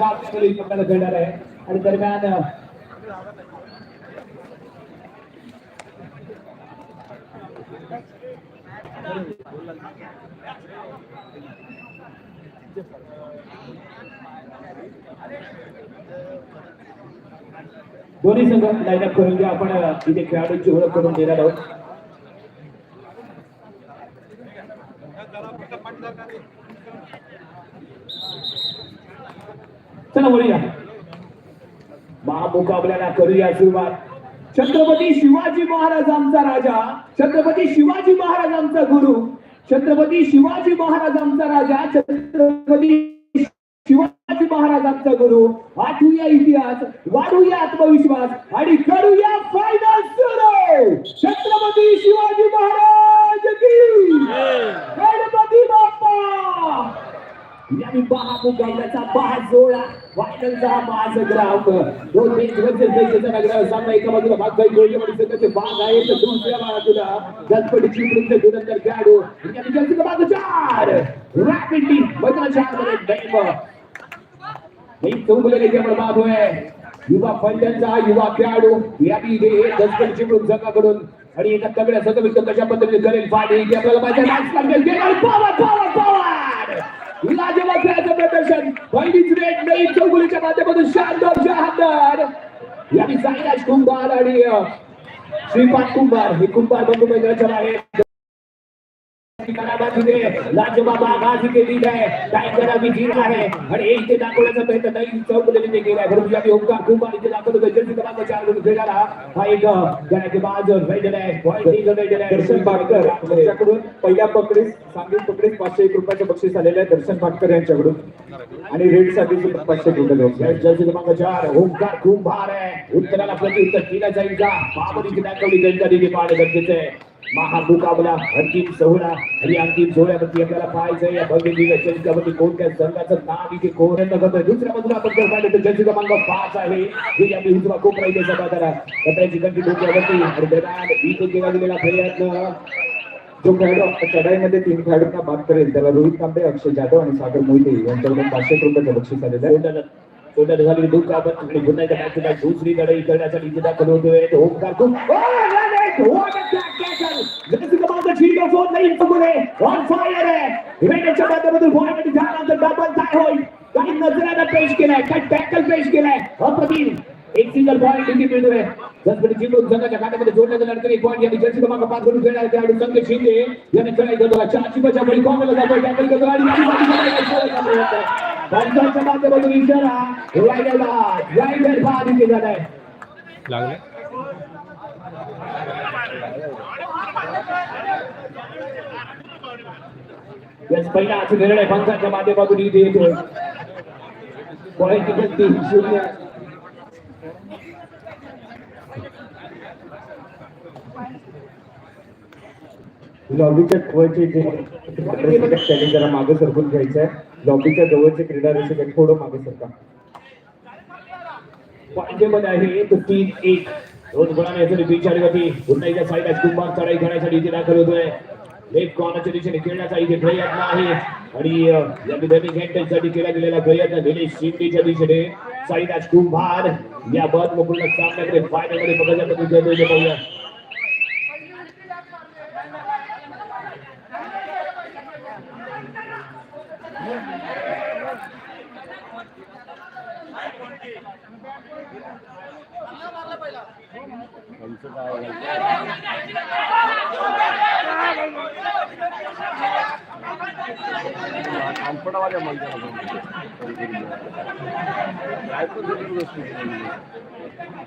साफ खेळी आपल्याला खेळणार आहे. आणि दरम्यान दोन्ही संघ लाईन अप करून घ्या. आपण इथे खेळाडूंची ओळख करून देणार आहोत. चला बोलूया. महामुकाबल्याला करूया सुरुवात. छत्रपती शिवाजी महाराज आमचा राजा छत्रपती शिवाजी महाराज आमचा गुरु छत्रपती शिवाजी महाराज आमचा राजा छत्रपती शिवाजी महाराज आमचा गुरु. आठवूया इतिहास वाढूया आत्मविश्वास आणि करूया फायनल सुरू. छत्रपती शिवाजी महाराज की गणपती बाप्पा. यांनी बहा मुकाबल्याचा बहा जोडा फायनलचा माझ ग्राउंड दोन तीन दिवस नगरा सामना एका बाजूला भाग काही गोळी आणि भाग आहे तर दुसऱ्या बाजूला गणपतीची खेळाडू यांनी जलसी क्रमांक चार. रॅपिडली मैदान चारमध्ये दैव नाही केवळ युवा युवा खेळाडू यादी इथे दसकन चिमडून आणि एका तगड्या सतविक्त कशा पद्धतीने करेल पाणी आपल्याला पाहिजे पॉवर पॉवर पॉवर प्रदर्शन. पहिलीच रेट नाही चौगुलीच्या माध्यमातून शानदार शहादार. यांनी साईराज कुंभार आणि अ, श्रीपाद कुंभार. हे कुंभार बंधू मैदानाच्या बाहेर लाजबाबा आघात इथे लीड आहे. टाइम जरा विजीर आहे. आणि एक ते दाखवण्याचा प्रयत्न नाही. परंतु क्रमांक चार खेळाला हा एक गणाचे बाज आहे. पॉईंट आहे. दर्शन भाटकर यांच्याकडून पहिल्या पकडीस सांगली पकडीस पाचशे एक रुपयाचे बक्षीस आलेले आहे दर्शन भाटकर यांच्याकडून. आणि रेडसाठी पाचशे टोटल जर्सी क्रमांक चार ओंकार कुंभार आहे. उत्तराला प्रतिउत्तर केला जाईल का? महाबलीची दाखवली जनता तिथे पाहणे गरजेचं आहे. महामुकाबला अंतिम सोहळा आणि अंतिम सोहळ्यावरती आपल्याला पाहायचं या भव्य शंकावरती कोणत्या संघाचं नाव इथे कोण करतोय दुसऱ्या बाजूला आपण जर पाहिलं तर जर्सी क्रमांक पाच आहे. हे आपली उजवा खूप राहिले सभागारा कपड्याची कंठी डोक्यावरती आणि दरम्यान इथे केला गेलेला प्रयत्न. जो खेळाडू चढाईमध्ये तीन खेळाडूंना बाद करेल त्याला रोहित तांबे अक्षय जाधव आणि सागर मोहिते यांच्याकडून पाचशे रुपयाचं बक्षीस आलेलं आहे. तोंडाला तोंडाला दुःख आपण आणि पुन्हा एकदा दुसरी लढाई करण्यासाठी इथे दाखल होतोय तो ओंकार खूप काय काही नजराला पेश केलाय काही टॅकल पेश केलाय. अप्रतिम. एक सिंगल पॉईंट इथे मिळतोय जसपणे जिंकून संघाच्या खात्यामध्ये जोडल्या जाणार एक पॉईंट यांनी जर्सी क्रमांक पाच करून खेळणार खेळाडू संकेत शिंदे यांनी खेळाई करतो चारची बचा बळी कॉमेला जातोय. टॅकल करतो. आणि पंचांच्या माध्यमातून इशारा. रायडर बाद रायडर बाद इथे झालाय लागले. पहिला असा निर्णय पंचांच्या माध्यमातून इथे येतोय. पॉईंट शून्य. लॉबीच्या जवळचे जे त्यांनी जरा मागे सरकून घ्यायचं आहे लॉबीच्या जवळचे क्रीडा रसिक थोडं मागे सरका. पाहिजेमध्ये आहे तो तीन एक. दोन गुणाने यासाठी बिचारीवरती पुन्हा एकदा साईड कुंभार चढाई करण्यासाठी इथे दाखल होतोय. लेफ्ट कॉर्नरच्या दिशेने खेळण्याचा इथे प्रयत्न आहे. आणि या विदर्भी साठी केला गेलेला प्रयत्न दिनेश शिंदेच्या दिशेने. साईदास कुंभार या बद पूर्ण सामन्याकडे फायनलमध्ये बघायला तुझ्या पाहूया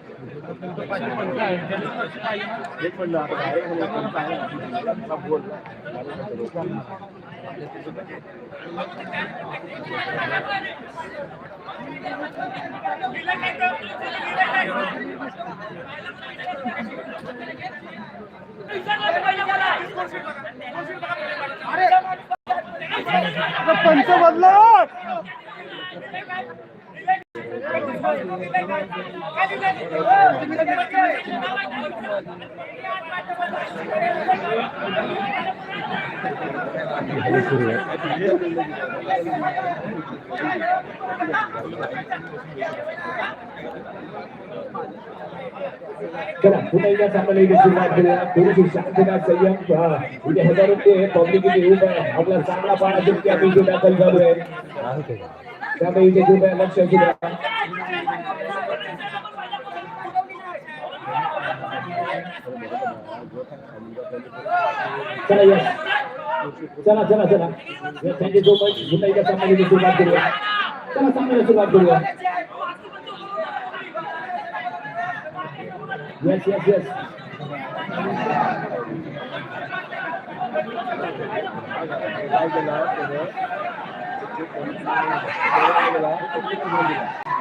पंच बदला चला पुन्हा एकदा सामन्याला इथे सुरुवात करूया. थोडीशी शांतता संयम इथे हजारो ते पब्लिक इथे आहे आपला चांगला पाण्याची दाखल चालू आहे त्यामुळे इथे खूप लक्ष द्या चला या. चला चला चला. त्यांची जो पण पुन्हा सुरुवात करूया. चला सामन्याला सुरुवात करूया. येस येस येस चला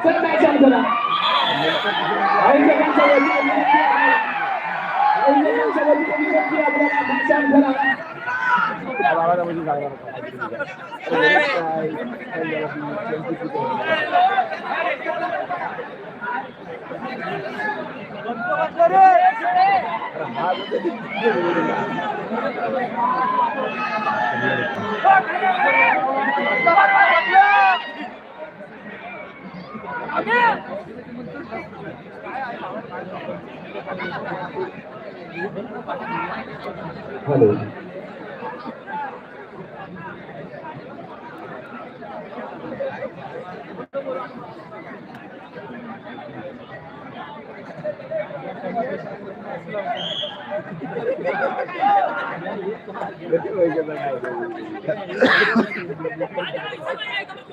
मॅच चालू करा आयोजकांच्या वतीने विनंती হ্যালো। Hello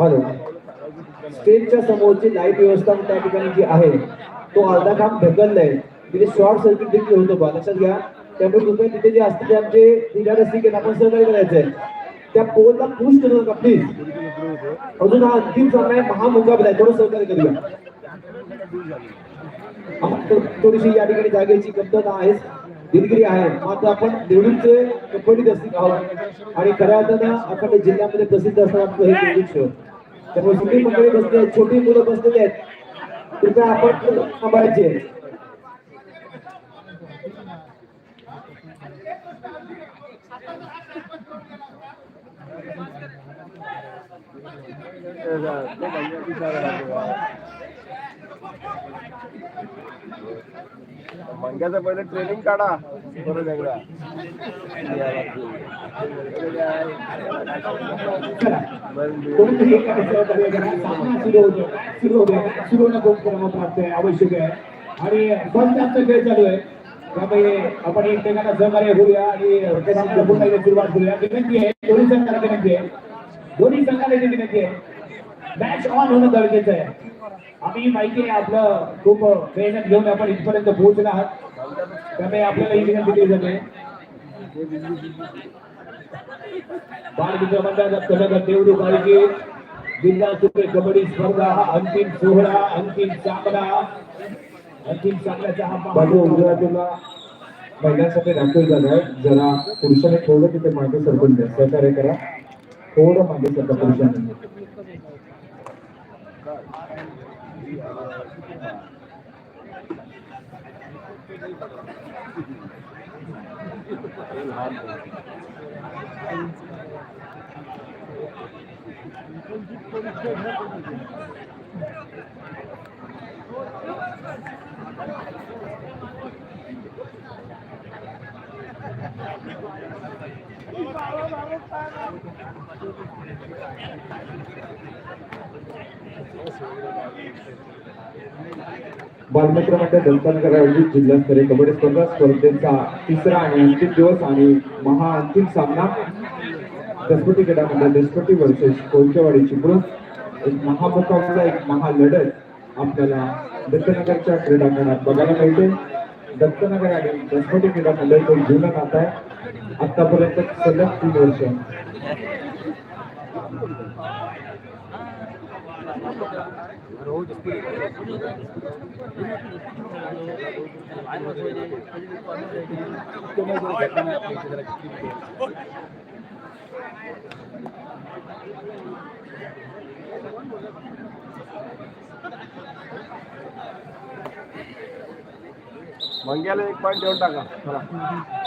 hello. स्टेजच्या समोरची लाइट व्यवस्था त्या ठिकाणी जी आहे तो अर्धा काम ढकललाय. तिथे शॉर्ट सर्किट देखील होतो बा. लक्षात घ्या. त्यामुळे तुम्ही तिथे जे असते ते आमचे दिगार असतील आपण सहकार्य करायचंय. त्या पोलला पुश करू नका प्लीज अजून हा अंतिम सामना आहे. महामुकाबला आहे. थोडं सहकार्य करूया. हा, थोडीशी या ठिकाणी जागेची कमतरता आहे. दिलगिरी आहे. मात्र आपण निवडूनचे कबड्डीत असतील आहोत. आणि खऱ्या अर्थानं आपल्या जिल्ह्यामध्ये प्रसिद्ध असणार आपलं हे क्रिकेट त्यामुळे छोटी मंडळी बसले आहेत छोटी मुलं बसलेली आहेत. कृपया आपण सांभाळायचे मंग्याचं पहिले ट्रेनिंग काढा. बरं वेगळा. चला आवश्यक आहे आणि फर्स्ट आमचा खेळ चालू आहे त्यामुळे आपण एकमेकांना सहकार्य करूया आणि त्याची पुन्हा एकदा सुरुवात करूया विनंती आहे दोन्ही संघाला विनंती आहे दोन्ही संघाला विनंती आहे मॅच ऑन होणं गरजेचं आहे आम्ही माहिती आहे आपलं खूप मेहनत घेऊन आपण इथपर्यंत पोहोचला आहात. त्यामुळे आपल्याला ही विनंती केली जाते. बालमित्र मंडळाचा पदक देवडू पाहिजे जिल्हा सुपे कबड्डी स्पर्धा अंतिम सोहळा अंतिम सामना. अंतिम सामन्याचा हा बाजू गुजरातीला महिलांसाठी दाखल आहे. जरा पुरुषाने थोडं तिथे मागे सरकून द्या. सहकार्य करा. थोडं मागे सरका पुरुषांनी. Thank you. बालमित्र मंडळ दलतानकर आयोजित जिल्हास्तरीय कबड्डी स्पर्धा स्पर्धेचा तिसरा आणि अंतिम दिवस आणि महा अंतिम सामना दसपती गटामध्ये मंडळ दसपती वर्सेस कोलचेवाडी चिपळूण एक महामुकाबला एक महालढत आपल्याला दत्तनगरच्या क्रीडांगणात बघायला मिळते. दत्तनगर आणि दसपटी क्रीडा मंडळ तो जुनं नाता आहे आतापर्यंत सलग तीन वर्ष मंग्याला एक पॉईंट देऊन टाका. चला.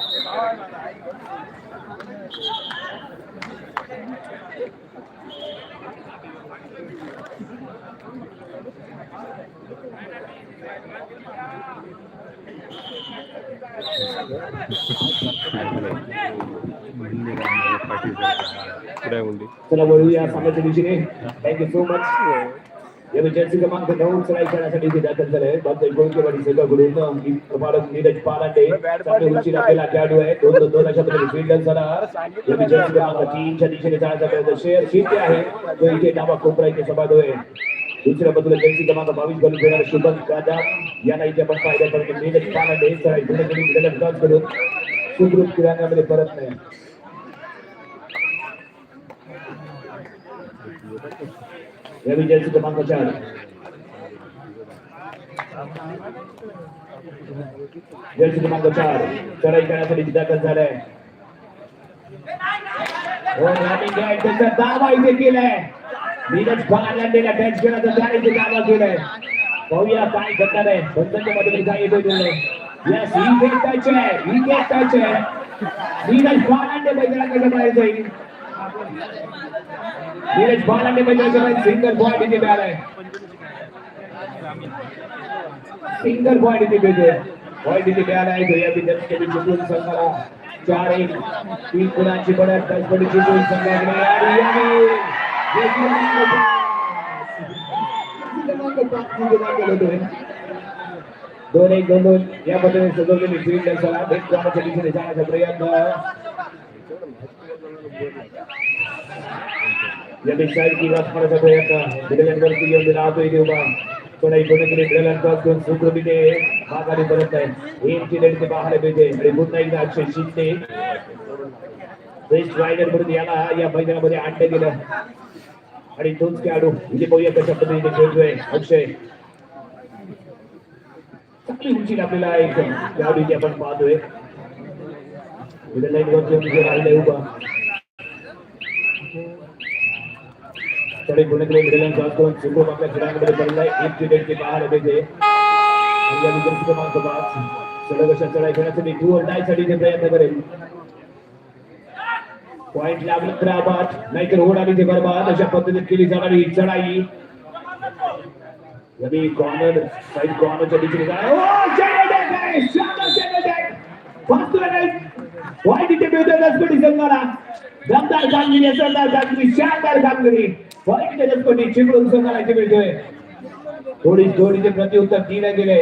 पुढे मुंडी चला वळूया सामन्याच्या दिशेने थँक्यू सो मच या जर्सी क्रमांक नऊ चढाई करण्यासाठी इथे दाखल झाले डॉक्टर गोविंदवाडी सगळं प्रमाणक नीरज पालांडे चांगले उंची आपल्याला खेळाडू आहे. दोन दोन दोन अशा प्रकारे फील्डर झाला. या जर्सी क्रमांक तीनच्या दिशेने जाण्याचा प्रयत्न. शेअर शिंदे आहे. तो इथे डावा कोपरा इथे सभाग आहे. दुसऱ्या बाजूला जर्सी क्रमांक बावीस घालून खेळणारा शुभम कादा यांना इथे पण पाहिजे पण नीरज पालांडे चढाई गुणगिरी क्रॉस करून. सुखरूप क्रीडांगणामध्ये परत नाही. या विजयाची क्रमांक चार जर्सी क्रमांक चार चढाई करण्यासाठी दाखल झालाय हो, running आहे. त्याचा दावा इथे केलाय. नीरज पालांडेला टच केला त्याने इथे दावा केलाय. पाहूया काय करणार आहे. बंधनच्या मध्ये काय येतो यस ही गेट टच आहे. ही गेट टच आहे. नीरज पालांडे मैदानाकडे बाहेर जाईल नीरज बालांडे मैदानाच्या सिंगल पॉईंट इथे मिळाला आहे सिंगल पॉईंट इथे मिळतोय पॉईंट इथे मिळाला आहे तो या विद्यार्थी संघाला चार एक तीन गुणांची बढत दसपडी चिपळूण संघाकडे आणि याने दोन एक दोन दोन या पद्धतीने सजवलेली फील्ड एक दिशेने जाण्याचा प्रयत्न या की? प्रयत्न. येऊन राहतोय पण कोणी केली मिडलँड क्रॉस माघारी परत आहे. एक पाहायला मिळते. आणि पुन्हा एकदा अक्षय शिंदे. बेस्ट रायडर म्हणून याला या मैदानामध्ये आणलं गेलं. आणि तोच खेळाडू इथे म्हणजे पाहूया कशा पद्धतीने खेळतोय. अक्षय. चांगली उंची आपल्याला एक खेळाडू इथे आपण पाहतोय. मिडल लाईन वरती राहिलंय उभा कडे गुणकडे मिडल क्रॉस करून सुखरूप आपल्या खेळामध्ये पडलाय एक क्रिकेट ते पाहायला मिळते आणि या। विकेट क्रमांक पाच सलग अशा चढाई घेण्यासाठी टू और डायसाठी ते प्रयत्न करेल पॉइंट लागलं तर आबाद। नाहीतर ओढाली ते बरबाद। अशा पद्धतीत केली जाणारी ही चढाई। यावी कॉर्नर साईड कॉर्नरच्या दिशेने जाणार ओ चेंडू अटॅक आहे शानदार चेंडू अटॅक वास्तव नाही पॉइंट इथे मिळतोय दसकोटी संघाला दमदार कामगिरी असरदार कामगिरी शानदार कामगिरी पॉइंट इथे दसकोटी चिपळूण संघाला इथे मिळतोय थोडी थोडी ते प्रत्युत्तर दिले गेले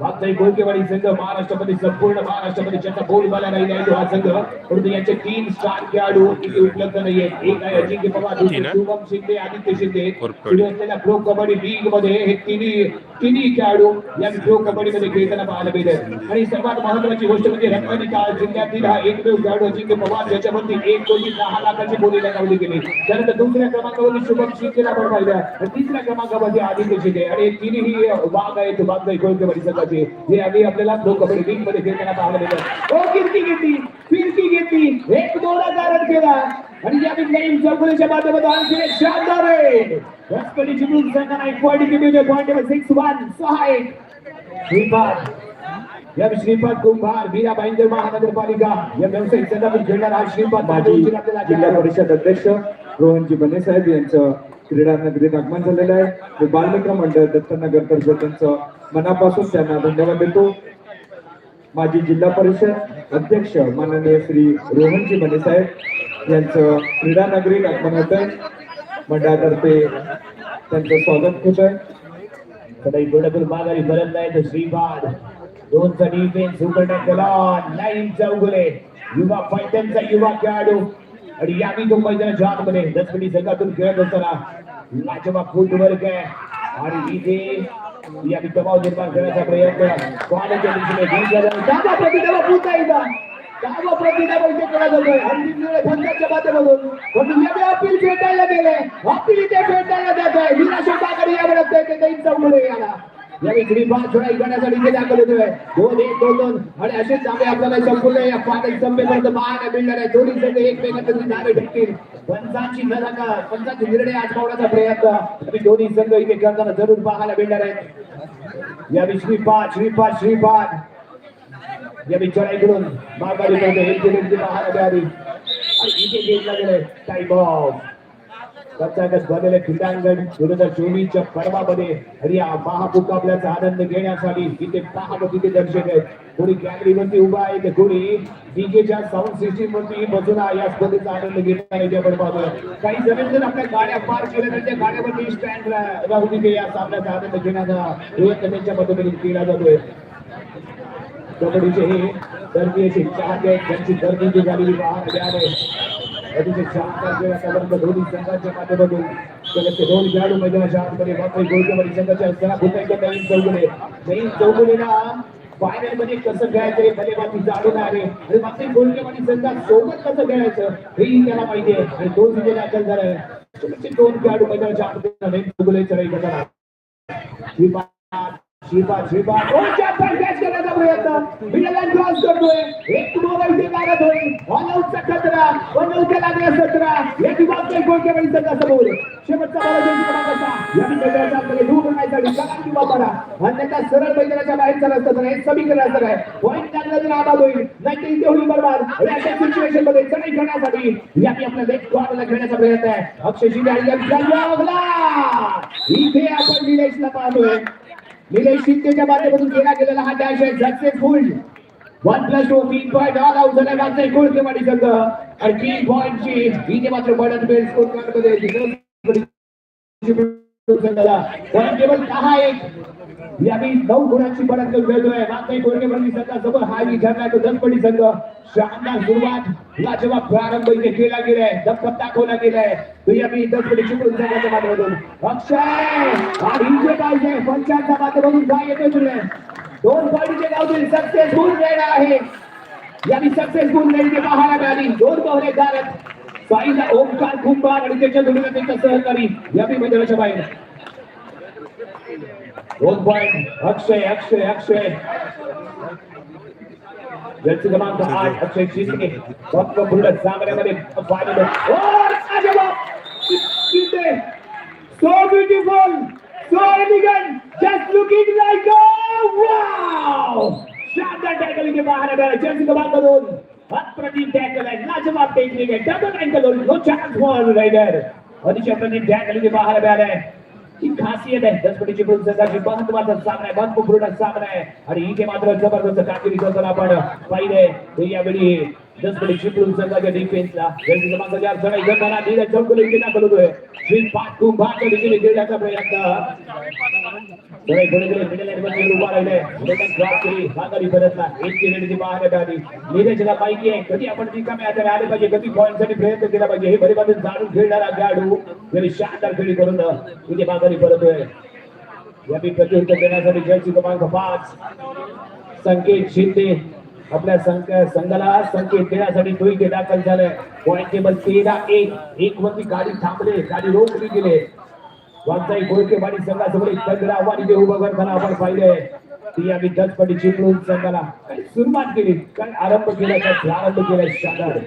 मागचा गोलकेवाडी संघ महाराष्ट्रामध्ये संपूर्ण महाराष्ट्रामध्ये ज्याचा बोलबाला राहिला आहे हा संघ परंतु याचे तीन स्टार खेळाडू इथे उपलब्ध नाहीये एक आहे अजिंक्य पवार दुसरे शुभम शिंदे आदित्य शिंदे सुरू असलेल्या प्रो कबड्डी लीगमध्ये हे तिन्ही तिन्ही खेळाडू या प्रो कबड्डीमध्ये खेळताना पाहायला मिळतात आणि सर्वात महत्वाची गोष्ट म्हणजे रत्नागिरी जिल्ह्यातील हा एकमेव खेळाडू अजिंक्य पवार याच्यावरती एक कोटी दहा लाखाची बोली लगावली गेली. त्यानंतर दुसऱ्या क्रमांकावरती शुभम शिंदेला पण पाहिलं. आणि तिसऱ्या क्रमांकावरती आदित्य शिंदे. आणि तिन्ही वाघ आहेत वाघ गोलकेवाडी संघाचे जे आधी आपल्याला प्रो कबड्डी लीगमध्ये खेळताना पाहायला मिळतात ओ कीर्ती घेतली फिरकी घेतली एक दोन रन केला आणि या नवीन चौकलीच्या माध्यमातून आणखी एक शानदार आहे एक पॉईंट सिक्स वन सहा एक श्रीपाद. या श्रीपाद कुंभार मीरा भाईंदर महानगरपालिका. या व्यावसायिक संघातून खेळणारा हा श्रीपाद. माजी आपल्याला जिल्हा परिषद अध्यक्ष रोहनजी बने साहेब यांचं क्रीडा नगरीत आगमन झालेलं आहे. बालमित्र मंडळ दत्तनगर तर्फे त्यांचं मनापासून त्यांना धन्यवाद देतो. माजी जिल्हा परिषद अध्यक्ष माननीय श्री रोहनजी बने साहेब यांचं क्रीडा नगरीत आगमन होत आहे मंडळातर्फे त्यांचं स्वागत होत आहे. सदैव माघारी परत नाही तर श्रीपाद दोनचा डिफेन्स उघडण्यात गेला लाईन चौगुले युवा फायटरचा युवा खेळाडू. आणि यावी तो मैदानाच्या आतमध्ये दसपडी संघातून खेळत असताना लाजवाब फुटवर्क आहे. आणि इथे या दबाव निर्माण करण्याचा प्रयत्न कॉलेजच्या दिशेने घेऊन जाणार दाबा प्रतिदाबा पुन्हा एकदा. दाबा प्रतिदाबा इथे केला जातोय अंतिम निर्णय पंचांच्या माध्यमातून. पण यावे अपील फेटायला गेले अपील इथे फेटायला जात आहे निराशा बागडी यावर असते ते याला चौगडे याला श्रीपाद चढाई इथे दाखल होतोय दोन एक दोन दोन. आणि असेच आपल्याला संपूर्ण या संपेपर्यंत पाहायला मिळणार आहे. दोन्ही संघ एकमेकांमध्ये नावे भेटतील. पंचांची नका पंचांचे निर्णय आजमावण्याचा प्रयत्न. आणि दोन्ही संघ इथे करताना जरूर पाहायला मिळणार आहेत यावेळी श्रीपाद श्रीपाद श्रीपाद. बी चढाई करून माघारी पाहायला मिळाली. इथे घेतला गेलाय ऑफ तथागत झालेले क्रीडांगण दोन हजार चोवीसच्या पर्वामध्ये आणि या महामुकाबल्याचा आनंद घेण्यासाठी इथे पाहत तिथे दर्शक आहेत. कोणी गॅलरीवरती उभा आहे तर कोणी डीजेच्या साऊंड सिस्टीम वरती बसून या स्पर्धेचा आनंद घेणार आहे ते आपण पाहतोय काही जमीन जर आपल्या गाड्या पार केल्या तर त्या गाड्यावरती स्टँड राहून तिथे या सामन्याचा आनंद घेण्याचा प्रयत्न त्यांच्या पद्धतीने केला जातोय. कबड्डीचे हे दर्दीचे चाहते त्यांची त्यांची जी झालेली पाहायला मिळाले. अतिशय शानदार खेळ दोन्ही संघांच्या माध्यमातून जगाचे दोन खेळाडू मैदानाच्या आतमध्ये मात्र गोलकबड्डी संघाच्या असताना पुन्हा नवीन चौगुले नवीन चौगुलेला फायनलमध्ये कसं खेळायचं हे फलेबाजी जाणून आहे. आणि मात्र गोलकबड्डी संघात सोबत कसं खेळायचं हेही त्याला माहिती आहे. आणि दोन विजय दाखल झाला आहे. म्हणजे दोन खेळाडू मैदानाच्या आतमध्ये नवीन चौगुले चढाई करताना शिबा शिबा कोणच्या करण्याचा प्रयत्न क्रॉस करतोय एक मोबाईल इथे लागत होईल ऑल आउटचा खतरा वन आउटच्या लागल्या सतरा या शेवटचा या दूर करण्यासाठी किंवा पडा अन्यथा सरळ मैदानाच्या बाहेरचा रस्ता तर हे समीकरण आहे पॉईंट लागला तर आबाद होईल नाही तर इथे होईल बरोबर अशा सिच्युएशनमध्ये चढाई करण्यासाठी याची आपल्या लेफ्ट कॉर्नरला खेळण्याचा प्रयत्न आहे अक्षय शिंदे आणि इथे आपण निलेशला पाहतोय निलेश शिंदेच्या माध्यमातून केला गेलेला हा डॅश आहे. सक्सेसफुल वन प्लस टू तीन पॉईंट ऑल आउट झाला मागचा एक गोल केवाडी संघ आणि तीन पॉईंटची इथे मात्र बॉर्डर बेल स्कोर कार्डमध्ये पॉईंट टेबल सहा एक. यावेळी नऊ गुणांची बडन मिळतोय मागचा एक गोल केवाडी संघासमोर हा विचारला तो दसपडी संघ. शानदार सुरुवात. लाजवाब प्रारंभ इथे केला गेलाय दमखम दाखवला गेलाय. तो दसपडी चिपळूण संघाच्या माध्यमातून. अक्षय! आणि इथे पाहिजे पंचांच्या माध्यमातून काय येतोय तुला? दोन पॉईंटचे गाव गावतील सक्सेसफुल रेड आहे. यांनी सक्सेसफुल रेड ते पाहायला मिळाली. दोन बहरे धारक साईला ओमकार कुंभार आणि त्याच्या जोडीला त्यांचा सहकारी. या मी मैदानाच्या बाहेर. दोन पॉईंट अक्षय अक्षय अक्षय जर्सी क्रमांक आठ अक्षय शिंदे फक्त पुढे सामन्यामध्ये final so beautiful so elegant just looking like wow शानदार टॅकल इथे पाहायला मिळाला जर्सी क्रमांक दोन अप्रतिम टॅकल आहे लाजवाब टेक्निक आहे double ankle no chance for raider अतिशय अप्रतिम टॅकल इथे पाहायला मिळालाय ही खासियत आहे. दसपटीची संघाची महत्त्वाचा सामना आहे महत्त्वपूर्ण सामना. आहे आणि इथे मात्र जबरदस्त कामगिरी करताना आपण पाहिलंय. तर यावेळी दसपटी चिपळूण संघाच्या डिफेन्सला जर्सी क्रमांक चार चढाई करताना नीरज चौकुले इथे श्री पाच कुंभाच्या दिशेने खेळण्याचा प्रयत्न. मिडल उभा राहिले केली परतला. एक केलेली ती नीरजला माहिती आहे कधी आपण रिकाम्या हाताने आले पाहिजे कधी पॉईंट प्रयत्न केला पाहिजे हे बरे जाणून खेळणारा खेळाडू जरी शानदार खेळी करून तिथे माघारी परतोय. यावेळी प्रत्युत्तर देण्यासाठी जर्सी क्रमांक पाच संकेत शिंदे. आपल्या संघ संघाला संकेत देण्यासाठी तो इथे दाखल झालंय पॉईंट टेबल तेरा एक. एक वरती गाडी थांबले. गाडी रोखली गेले. वागताई गोळकेवाडी संघासमोर एक तगडा आव्हान इथे उभं करताना आपण पाहिले. ती आम्ही दसपटी जिंकून संघाला सुरुवात केली. काय आरंभ केला काय प्रारंभ केला शानदार.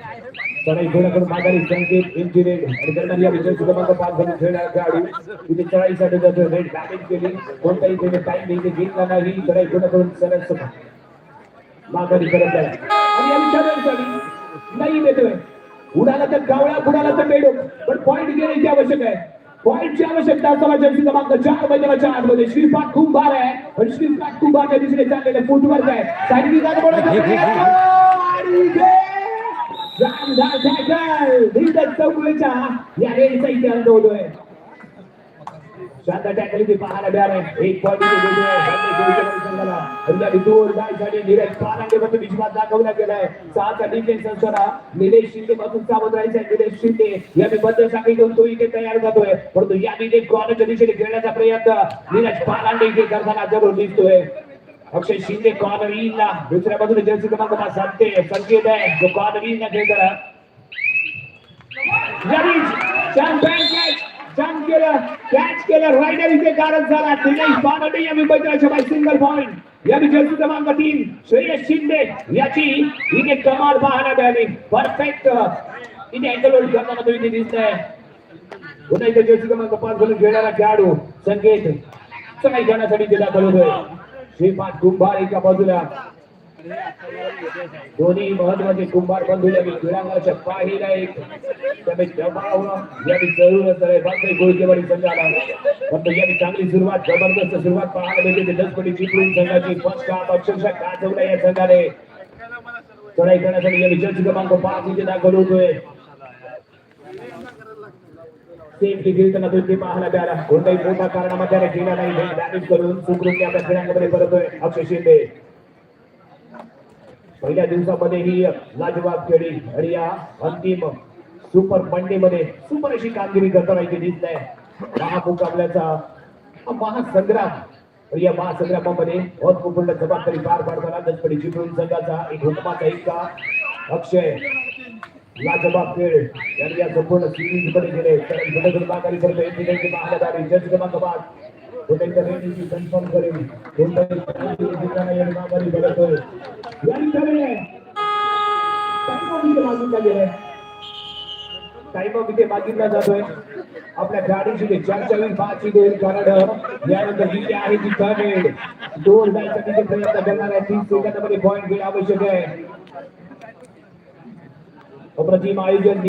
चढाई खेळाकडून माघारी संकेत. इंजिनियर आणि दरम्यान या विजय क्रमांक पाच घालून खेळणार खेळाडू. तिथे चढाईसाठी जातो रेड बॅटिंग केली. कोणताही त्याने टाइम इथे घेतला नाही. चढाई खेळाकडून सरस माघारी करत आहे आणि या नाही देतोय उडाला तर गावळा उडाला तर बेडो पण पॉईंट घेण्याची आवश्यक आहे. पॉईंटची आवश्यकता असताना जर्सी क्रमांक चार मैदानाच्या आतमध्ये श्रीपाद खूप भार आहे. पण श्रीपाद खूप भार दिशेने चाललेले फुटवर्क आहे. साईडनी जात. धीरज चौगुलेच्या या इथे अंत होतोय शांत टॅकल ते पाहायला मिळालं एक पॉईंट इथे घेतोय. शांत आणि नीरज पारांडे विश्वास दाखवला गेलाय सहाचा डिफेन्स असताना निलेश शिंदे पासून सावध निलेश शिंदे तो इथे तयार परंतु कॉर्नरच्या दिशेने खेळण्याचा प्रयत्न नीरज पारांडे इथे करताना जरूर दिसतोय अक्षय शिंदे कॉर्नर येईलला दुसऱ्या बाजूने जर्सी क्रमांक सांगते संकेत आहे जो कॉर्नर येईलला खेळताना जरीज बँक जंप केलं कॅच केलं रायडर इथे कारण झाला. दिनेश बानडे या मुंबईच्या बाय सिंगल पॉइंट या जर्सी क्रमांक तीन श्रेयस शिंदे. याची इथे कमाल पाहायला मिळाली. परफेक्ट इथे अँगल करताना तो इथे आहे पुन्हा इथे जर्सी क्रमांक पाच घालून खेळणारा खेळाडू संकेत. सगळी करण्यासाठी दिला दाखल श्रीपाद कुंभार एका बाजूला. दोन्ही महत्त्वाचे कुंभार बंधूला मी क्रीडांगणाच्या पाहिला एक. त्यामुळे दबाव यावी जरूरच आहे फक्त गोलकेवाडी संघाला. फक्त यांनी चांगली सुरुवात जबरदस्त सुरुवात पाहायला मिळते. दसपटी चिपळूण संघाची फर्स्ट हाफ अक्षरशः गाजवला या संघाने. चढाई करण्यासाठी या विजय क्रमांक पाच इथे दाखल होतोय. सेफ्टी खेळताना तो ते पाहायला मिळाला. कोणत्याही मोठा कारणामध्ये त्याने नाही. करून सुखरूप आपल्या खेळांमध्ये परतोय. अक्षय शिंदे. पहिल्या दिवसामध्ये ही लाजवाब खेळी आणि या अंतिम सुपर वनडे मध्ये सुपर अशी कामगिरी करताना इथे दिसत. आहे महामुकाबल्याचा हा महासंग्राम या महासंग्रामामध्ये महत्त्वपूर्ण जबाबदारी पार पाडताना दसपडी चिपळूण संघाचा एक हुकमाचा इतका अक्षय लाजबाब खेळ. यांनी या संपूर्ण सिरीजमध्ये गेले कारण गुणगुण माघारी करतो एक विनंती पाहण्यात जज क्रमांक पाच. कोणत्या रेडीची कन्फर्म करेल. कोणत्याही परिस्थितीत या माघारी बघतोय या ठिकाणी मागितला गेलाय टाइम इथे मागितला जातोय आपल्या गाडीची ते चार चाळीस पाच दोन कारण यानंतर इथे आहे ती दोन जायसाठी ते प्रयत्न करणार आहे सेकंदामध्ये पॉईंट आवश्यक आहे. अप्रतिम आयोजन